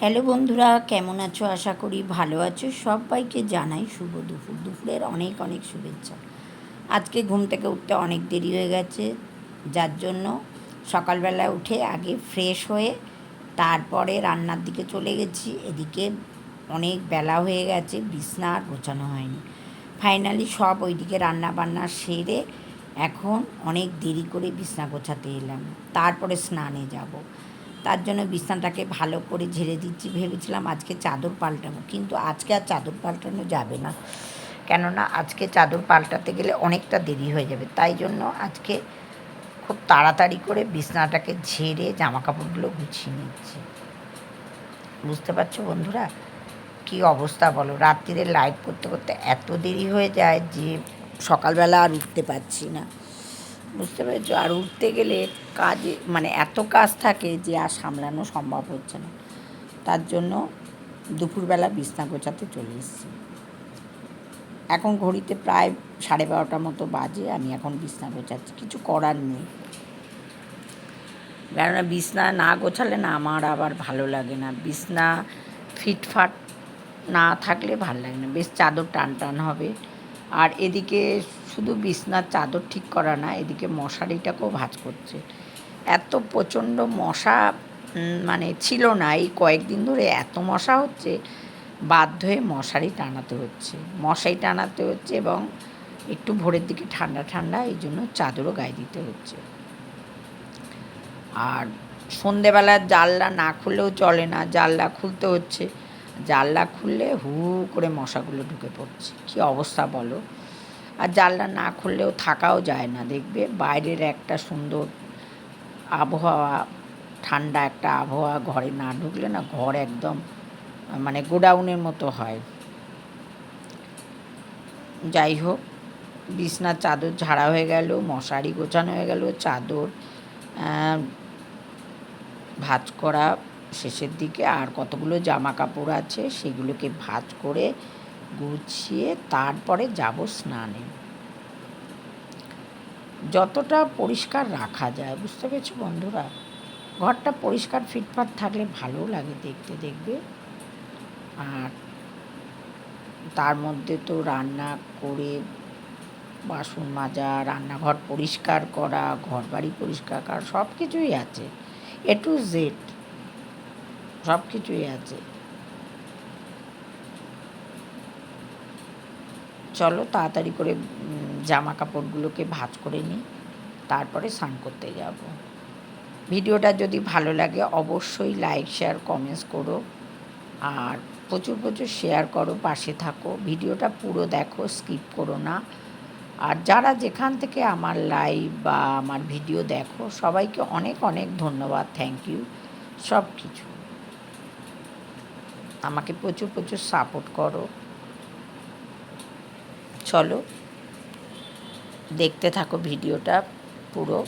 Hello বন্ধুরা, কেমন আছো? আশা করি ভালো আছো। সবাইকে জানাই শুভ দুপুর। দুপুরের অনেক অনেক শুভেচ্ছা। আজকে ঘুম থেকে উঠতে অনেক দেরি হয়ে গেছে, যার জন্য সকালবেলা উঠে আগে ফ্রেশ হয়ে তারপরে রান্নার দিকে চলে গেছি। এদিকে অনেক বেলা হয়ে গেছে, বিছনা আর গোছানো হয়নি। ফাইনালি সব ওইদিকে রান্না বান্না সেরে এখন অনেক দেরি করে বিছনা গোছাতে এলাম। তারপরে স্নানে যাব। তার জন্য বিছানাটাকে ভালো করে ঝেড়ে দিচ্ছি। ভেবেছিলাম আজকে চাদর পাল্টাবো, কিন্তু আজকে আর চাদর পাল্টানো যাবে না। কেননা আজকে চাদর পাল্টাতে গেলে অনেকটা দেরি হয়ে যাবে। তাই জন্য আজকে খুব তাড়াতাড়ি করে বিছানাটাকে ঝেড়ে জামা কাপড়গুলো গুছিয়ে নিচ্ছি। বুঝতে পারছ বন্ধুরা? কি অবস্থা বলো? রাত্রিরে লাইট করতে করতে এত দেরি হয়ে যায় যে সকালবেলা আর উঠতে পারছি না। বুঝতে পেরেছ? আর উঠতে গেলে কাজে মানে এত কাজ থাকে যে আর সামলানো সম্ভব হচ্ছে না। তার জন্য দুপুরবেলা বিছনা গোছাতে চলে এসেছি। এখন ঘড়িতে প্রায় সাড়ে বারোটার মতো বাজে, আমি এখন বিছনা গোছাচ্ছি। কিছু করার নেই। কেননা বিছনা না গোছালে না আমার আবার ভালো লাগে না। বিছনা ফিটফাট না থাকলে ভালো লাগে না। বেশ চাদর টান টান হবে। আর এদিকে শুধু বিছনার চাদর ঠিক করা না, এদিকে মশারিটাকেও ভাঁজ করছে। এত প্রচণ্ড মশা মানে ছিল না, এই কয়েকদিন ধরে এত মশা হচ্ছে, বাধ্য হয়ে মশারি টানাতে হচ্ছে। মশারি টানাতে হচ্ছে এবং একটু ভোরের দিকে ঠান্ডা ঠান্ডা এই জন্য চাদরও গায়ে দিতে হচ্ছে। আর সন্ধেবেলা জানলা না খুললেও চলে না, জানলা খুলতে হচ্ছে। জানলা খুললে হু করে মশাগুলো ঢুকে পড়ছে। কী অবস্থা বলো? আর জানলা না খুললেও থাকাও যায় না, দেখবে বাইরের একটা সুন্দর আবহাওয়া, ঠান্ডা একটা আবহাওয়া ঘরে না ঢুকলে না ঘর একদম মানে গোডাউনের মতো হয়। যাই হোক বিছনার চাদর ঝাড়া হয়ে গেল, মশারি গোছানো হয়ে গেল, চাদর ভাজ করা শেষের দিকে, আর কতগুলো জামা কাপড় আছে সেগুলোকে ভাজ করে গুছিয়ে তারপরে যাব স্নানে। যতটা পরিষ্কার রাখা যায়, বুঝতে পেরেছ বন্ধুরা? ঘরটা পরিষ্কার ফিটফাট থাকলে ভালো লাগে দেখতে, দেখবে। আর তার মধ্যে তো রান্না করে বাসন মাজা, রান্নাঘর পরিষ্কার করা ঘর বাড়ি পরিষ্কার করা সব কিছুই আছে। এ টু জেড সব কিছুই আছে। চলো তাড়াতাড়ি করে জামা কাপড়গুলোকে ভাঁজ করে নিই, তারপরে স্নান করতে যাব। ভিডিওটা যদি ভালো লাগে অবশ্যই লাইক শেয়ার কমেন্টস করো। আর প্রচুর প্রচুর শেয়ার করো, পাশে থাকো। ভিডিওটা পুরো দেখো স্কিপ করো না। আর যারা যেখান থেকে আমার লাইভ বা আমার ভিডিও দেখো, সবাইকে অনেক অনেক ধন্যবাদ থ্যাংক ইউ সব কিছু আমাকে প্রচুর প্রচুর সাপোর্ট করো। চলো। দেখতে থাকো ভিডিওটা পুরো।